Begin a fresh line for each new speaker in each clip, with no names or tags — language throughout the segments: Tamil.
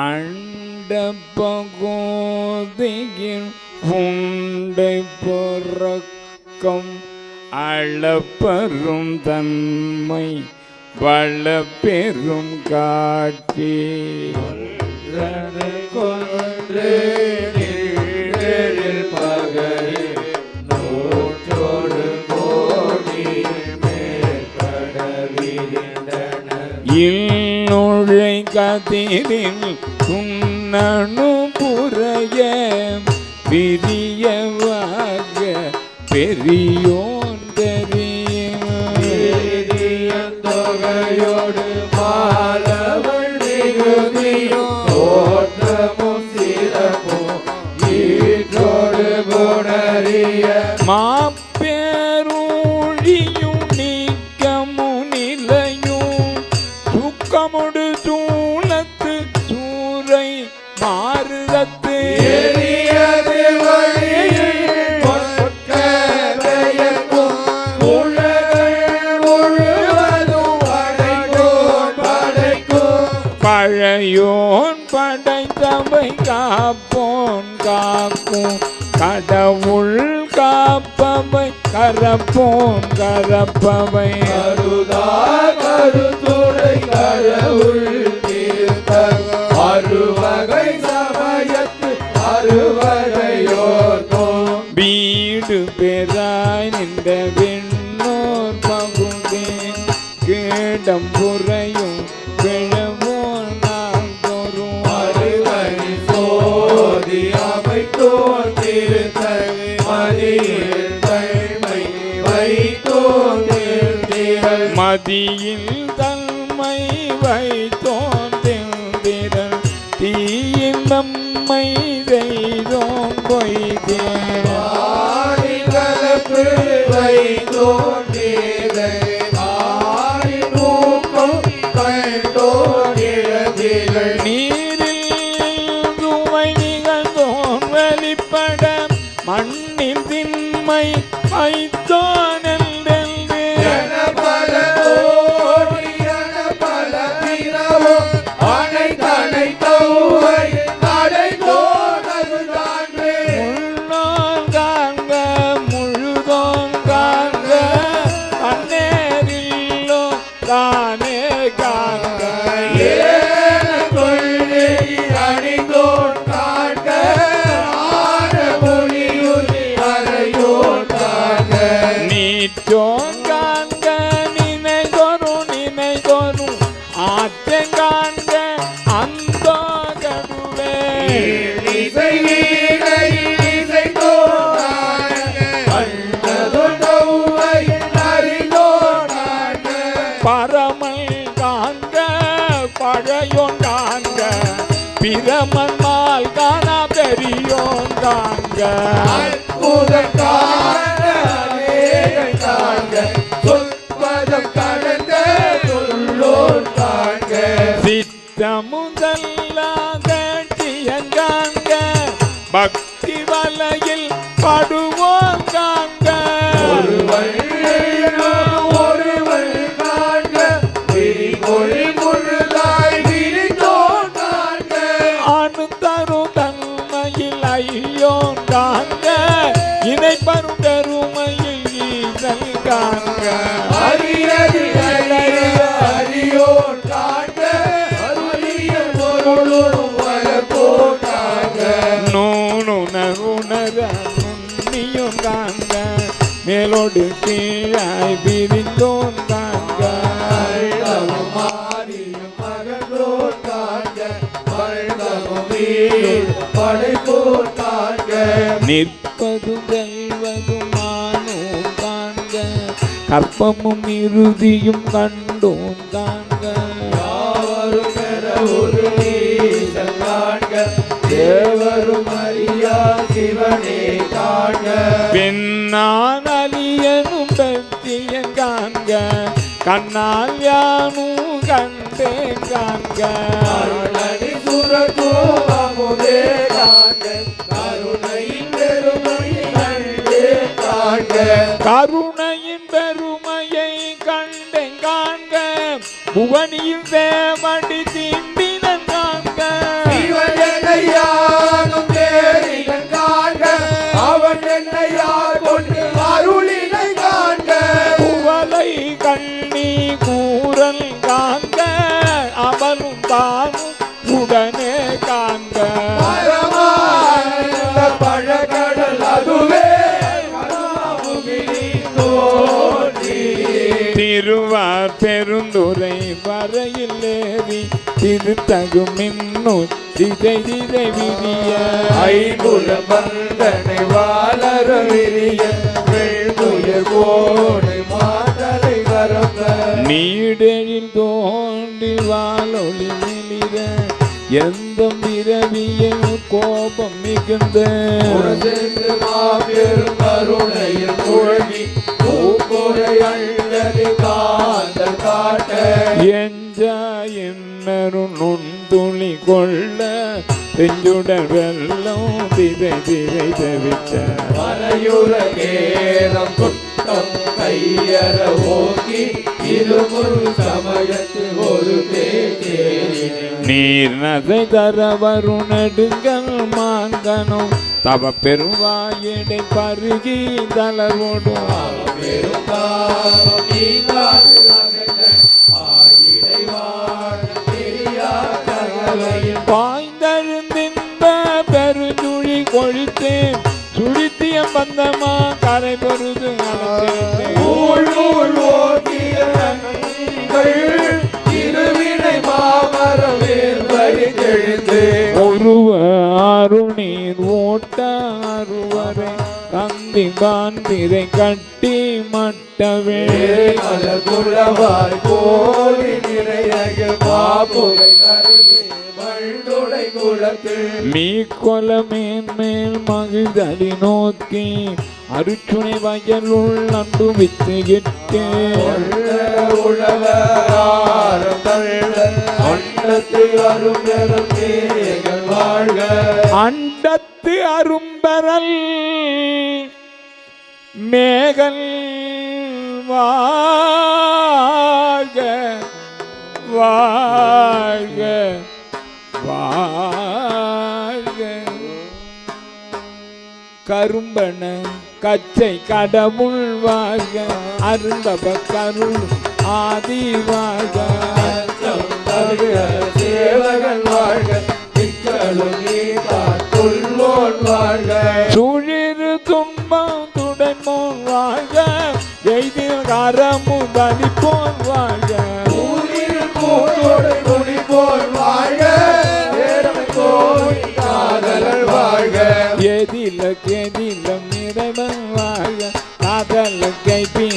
அண்ட பகோதையின் உண்டை பொறக்கம் அளப்பெரும் தன்மை வள பெரும் காட்சி
கொன்றே
கதிரில் உன்னணு புறைய விரிய கடவுள் காப்பவை கரப்போம் கரப்பவை.
கருதா கருத்துடை கடவுள்.
বৈরম বৈদে। வீரமன் மால் காணா பெரியோன் தாங்க.
முதல் உணர உன்னியும் காண்க.
மேலோடு கீழாய் பிரிந்தோன் காண்க.
படைப்போர் காண்க.
நிற்பதும் செல்வதும் நானும் காண்க. கற்பமும் இறுதியும் கண்டோம்
தான்
கண்ணான் அலியனும் பத்தியன் காண்க. கண்ணால் யானும் கண்டேன் காண்க.
அருணடி சுரகோ அமுதே காண்க. கருணையின் பெருமையை கண்டே காண்க. கருணையின் புவனியில் வே
திருவார் பெருந்துரை வரையில் ஏறி திருத்தகு மின்னு திசை திசை விரிய.
ஐங்குலம் வந்தனை வாழற விரிய. வெள்முயர் கோடை மாதலை வரப்ப
நீடெழில் தோண்டி வாழொளி மெலித. எந்த பிறவியில் கோபம் மிகுந்த.
மாபெரும் கருணையில் முழங்கி பூக்குறை அள்ளது காந்த காட்ட
எஞ்ச என்னரு கொள்ள செஞ்சுடர் வெள்ளம் திரை திரை தவித்த
மலையுற கேரம் குட்டம் கையற ஓங்கி இருமுள் சமயத்து ஒரு பேச்சே
நீர் நகை தர வருணடுங்கள் மாங்கனும் தவ பெருவாயிடை பருகி தளர்வோடும்.
பெருந்தாபம்
பாய்ந்தழுந்தின்ப பெருஞ்சுழி கொழித்து சுழித்திய பந்தமா கரை பொருது
ஊழூழ் ஓட்டிய
அருவரை தந்தி பாந்திரை கட்டி மட்டவே.
மலர் குழவாய் கோலி நிறைய பாப்புரை கருதி வண்டுடை குளத்தில்.
மீ கொல மேன்மேல் மகிழ்தலி நோக்கி அருச்சுனை வயலுள் அன்பு வித்து
உழவாரம் தள்ள அண்டத்து தேகள் வாழ்க.
அண்டத்து அரும்பரல் மேகல் வாழ்க வாழ்க வாழ்க. கரும்பன கச்சை கடவுள் வாழ்க அருந்தப கருள் ஆதி வாழ்க.
சேவகன் வாழ்க.
சுழிறு துன்பம் துடைமோன் வாழ்க. எய்தி கரமும் தனிப்போன் வாழ்க. எதில கெதில இறைவன் வாழ்க. காதல கைப்பினில்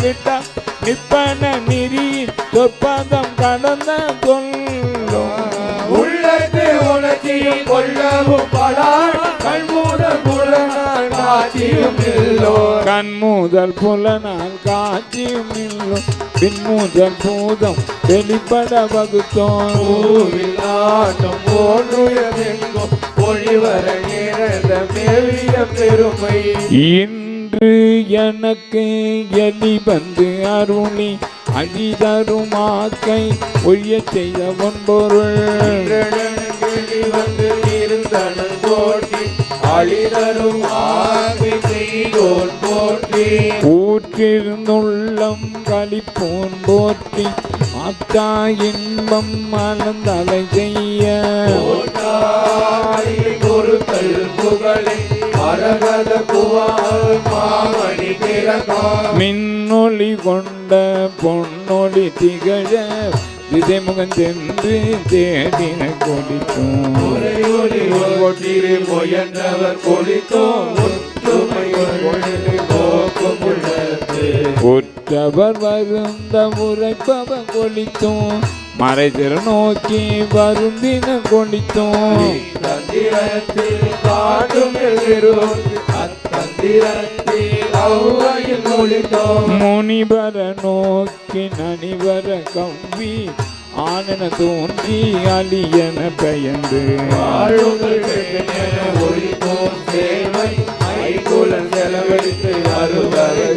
கிட்ட நிப்பன நிறி சொற்பதம் கடந்த சொல்லும்
உள்ளத்து உணர்ச்சியும் கொள்ளவும் பலான் கண்மூடல் புலனான் காட்சியும் இல்லோர்
கண் முதல் புலனால் காட்சியும் இல்லும் பின் முதல் பூதம் வெளிப்பட வகுத்தோம்
பூவில் ஆட்டம் பொழிவர நேர்ந்த மேவிய பெருமை.
இன்று எனக்கு எலி வந்து அருளி அழிதரும் ஆக்கை ஒழிய செய்த
இன்றெழுந்து வந்து இருந்தனன் போற்றி அழிதரும் போற்றி.
ஊற்றிருந்துள்ளம் களிப்போன் போற்றி அத்தா இன்பம் மலர்ந்தலை செய்ய.
பொருத்தல் புகழை மாமணி பிறந்தார்
மின்னொளி கொண்ட பொன்னொளி திகழ திசைமுகன் சென்று தேடின கொடித்தோம்.
ஒட்டிரி முயன்றவர் உள்ளத்து.
உற்றவர் வருந்த உரைப்பவர் கொளித்தோம் மறைதிற நோக்கி வருந்தின கொளித்தோம்
தந்திரத்தில் அத்தந்திரத்தில் ஒளித்தோம்
முனிவர நோக்கி நனிவர கம்பி ஆனன தோன்றி அலியன பெயர்ந்து.
ஒளி தோன்றி செலவழித்து அருவரை